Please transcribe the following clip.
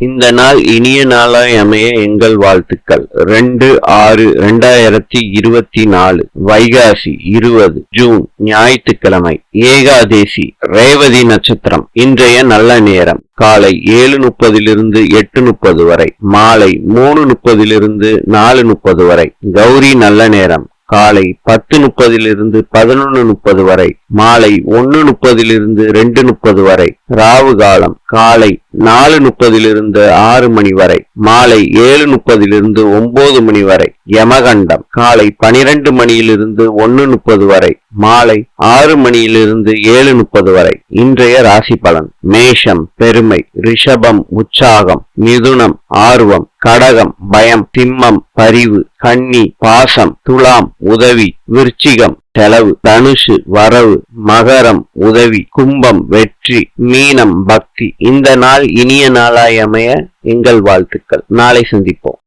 இந்த நாள் இனிய நாளாய் அமைய எங்கள் வாழ்த்துக்கள். ரெண்டு ஆறு ரெண்டாயிரத்தி இருபத்தி நாலு வைகாசி இருபது ஜூன் ஞாயிற்றுக்கிழமை ஏகாதேசி ரேவதி நட்சத்திரம் இன்றைய நல்ல நேரம். காலை ஏழு முப்பதிலிருந்து எட்டு முப்பது வரை மாலை மூணு முப்பதிலிருந்து நாலு முப்பது வரை கௌரி நல்ல நேரம். காலை பத்து முப்பதிலிருந்து பதினொன்று முப்பது வரை மாலை ஒன்னு முப்பதிலிருந்து ரெண்டு முப்பது வரை ராவு காலம் காலை நாலு முப்பதிலிருந்து ஆறு மணி வரை மாலை ஏழு முப்பதிலிருந்து ஒன்பது மணி வரை யமகண்டம் காலை பனிரெண்டு மணியிலிருந்து ஒன்னு முப்பது வரை மாலை ஆறு மணியிலிருந்து ஏழு முப்பது வரை. இன்றைய ராசி பலன் மேஷம் பெருமை ரிஷபம் உற்சாகம் மிதுனம் ஆர்வம் கடகம் பயம் சிம்மம் பரிவு கன்னி பாசம் துலாம் உதவி விருச்சிகம் செலவு தனுஷு வரவு மகரம் உதவி கும்பம் வெற்றி மீனம் பக்தி. இந்த நாள் இனிய நாளாய் அமைய எங்கள் வாழ்த்துக்கள். நாளை சந்திப்போம்.